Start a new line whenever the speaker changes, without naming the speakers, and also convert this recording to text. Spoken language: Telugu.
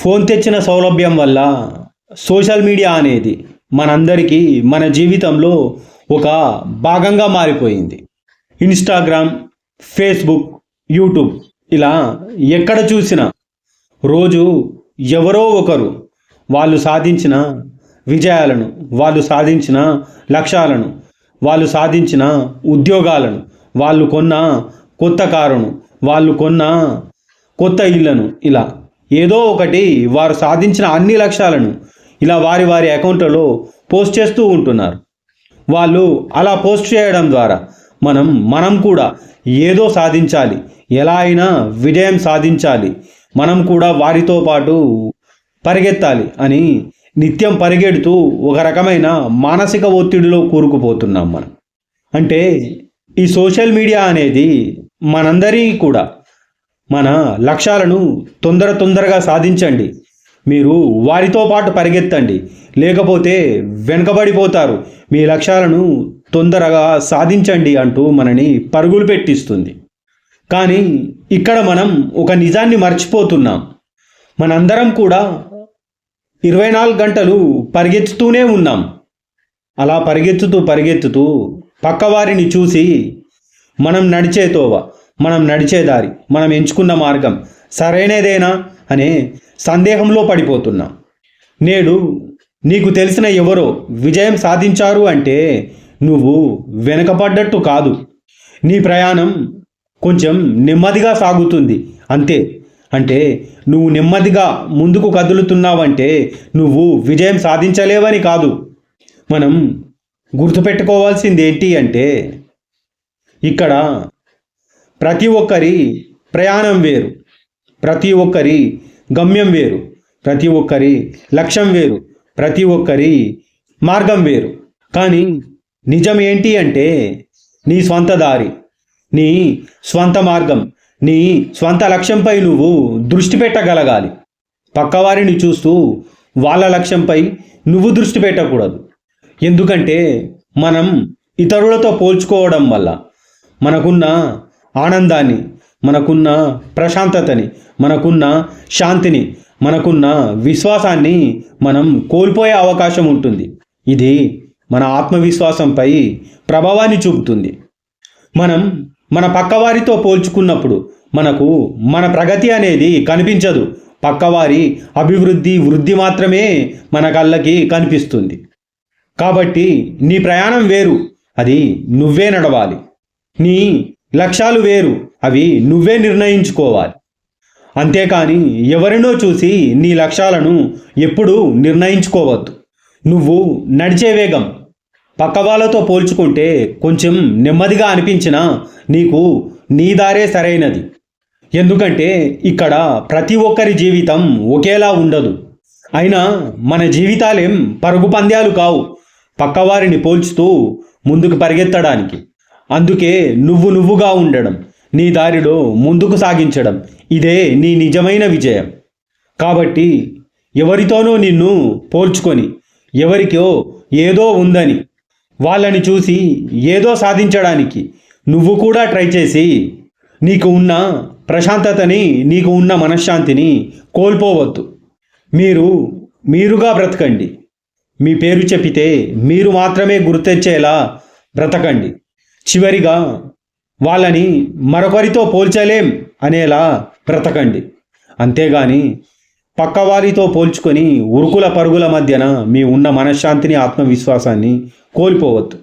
ఫోన్ తెచ్చిన సౌలభ్యం వల్ల సోషల్ మీడియా అనేది మనందరికీ మన జీవితంలో ఒక భాగంగా మారిపోయింది. ఇన్స్టాగ్రామ్ ఫేస్బుక్ యూట్యూబ్ ఇలా ఎక్కడ చూసినా రోజు ఎవరో ఒకరు వాళ్ళు సాధించిన విజయాలను వాళ్ళు సాధించిన లక్ష్యాలను వాళ్ళు సాధించిన ఉద్యోగాలను వాళ్ళు కొన్న కొత్త కారును వాళ్ళు కొన్న కొత్త ఇళ్ళను ఇలా ఏదో ఒకటి వారు సాధించిన అన్ని లక్ష్యాలను ఇలా వారి వారి అకౌంట్లలో పోస్ట్ చేస్తూ ఉంటున్నారు. వాళ్ళు అలా పోస్ట్ చేయడం ద్వారా మనం మనం కూడా ఏదో సాధించాలి. ఎలా అయినా విజయం సాధించాలి. మనం కూడా వారితో పాటు పరిగెత్తాలి అని నిత్యం పరిగెడుతూ ఒక రకమైన మానసిక ఒత్తిడిలో కూరుకుపోతున్నాం మనం. అంటే ఈ సోషల్ మీడియా అనేది మనందరి కూడా మన లక్ష్యాలను తొందర తొందరగా సాధించండి. మీరు వారితో పాటు పరిగెత్తండి. లేకపోతే వెనుకబడిపోతారు. మీ లక్ష్యాలను తొందరగా సాధించండి అంటూ మనని పరుగులు పెట్టిస్తుంది. కానీ ఇక్కడ మనం ఒక నిజాన్ని మర్చిపోతున్నాం. మనందరం కూడా ఇరవై నాలుగు గంటలు పరిగెత్తుతూనే ఉన్నాం. అలా పరిగెత్తుతూ పరిగెత్తుతూ పక్కవారిని చూసి మనం నడిచేతోవా మనం నడిచే దారి మనం ఎంచుకున్న మార్గం సరైనదేనా అనే సందేహంలో పడిపోతున్నాం. నేడు నీకు తెలిసిన ఎవరో విజయం సాధించారు అంటే నువ్వు వెనకపడ్డట్టు కాదు. నీ ప్రయాణం కొంచెం నెమ్మదిగా సాగుతుంది. అంతే. అంటే నువ్వు నెమ్మదిగా ముందుకు కదులుతున్నావంటే నువ్వు విజయం సాధించలేవని కాదు. మనం గుర్తుపెట్టుకోవాల్సింది ఏంటి అంటే ఇక్కడ ప్రతి ఒక్కరి ప్రయాణం వేరు. ప్రతి ఒక్కరి గమ్యం వేరు. ప్రతి ఒక్కరి లక్ష్యం వేరు. ప్రతి ఒక్కరి మార్గం వేరు. కానీ నిజం ఏంటి అంటే నీ స్వంత దారి నీ స్వంత మార్గం నీ స్వంత లక్ష్యంపై నువ్వు దృష్టి పెట్టగలగాలి. పక్కవారిని చూస్తూ వాళ్ళ లక్ష్యంపై నువ్వు దృష్టి పెట్టకూడదు. ఎందుకంటే మనం ఇతరులతో పోల్చుకోవడం వల్ల మనకున్న ఆనందాన్ని మనకున్న ప్రశాంతతని మనకున్న శాంతిని మనకున్న విశ్వాసాన్ని మనం కోల్పోయే అవకాశం ఉంటుంది. ఇది మన ఆత్మవిశ్వాసంపై ప్రభావాన్ని చూపుతుంది. మనం మన పక్కవారితో పోల్చుకున్నప్పుడు మనకు మన ప్రగతి అనేది కనిపించదు. పక్కవారి అభివృద్ధి వృద్ధి మాత్రమే మన కళ్ళకి కనిపిస్తుంది. కాబట్టి నీ ప్రయాణం వేరు. అది నువ్వే నడవాలి. నీ లక్ష్యాలు వేరు. అవి నువ్వే నిర్ణయించుకోవాలి. అంతేకాని ఎవరినో చూసి నీ లక్ష్యాలను ఎప్పుడూ నిర్ణయించుకోవద్దు. నువ్వు నడిచే వేగం. పక్క వాళ్ళతో పోల్చుకుంటే కొంచెం నెమ్మదిగా అనిపించినా నీకు నీ దారే సరైనది. ఎందుకంటే ఇక్కడ ప్రతి ఒక్కరి జీవితం ఒకేలా ఉండదు. అయినా మన జీవితాలేం పరుగు పంద్యాలు కావు. పక్కవారిని పోల్చుతూ ముందుకు పరిగెత్తడానికి. అందుకే నువ్వు నువ్వుగా ఉండడం నీ దారిలో ముందుకు సాగించడం ఇదే నీ నిజమైన విజయం. కాబట్టి ఎవరితోనో నిన్ను పోల్చుకొని ఎవరికో ఏదో ఉందని వాళ్ళని చూసి ఏదో సాధించడానికి నువ్వు కూడా ట్రై చేసి నీకు ఉన్న ప్రశాంతతని నీకు ఉన్న మనశ్శాంతిని కోల్పోవద్దు. మీరు మీరుగా బ్రతకండి. మీ పేరు చెప్పితే మీరు మాత్రమే గుర్తెచ్చేలా బ్రతకండి. చివరిగా వాళ్ళని మరొకరితో పోల్చలేం అనేలా బ్రతకండి. అంతేగాని పక్కవారితో పోల్చుకొని ఉరుకుల పరుగుల మధ్యన మీ ఉన్న మనశ్శాంతిని ఆత్మవిశ్వాసాన్ని కోల్పోవద్దు.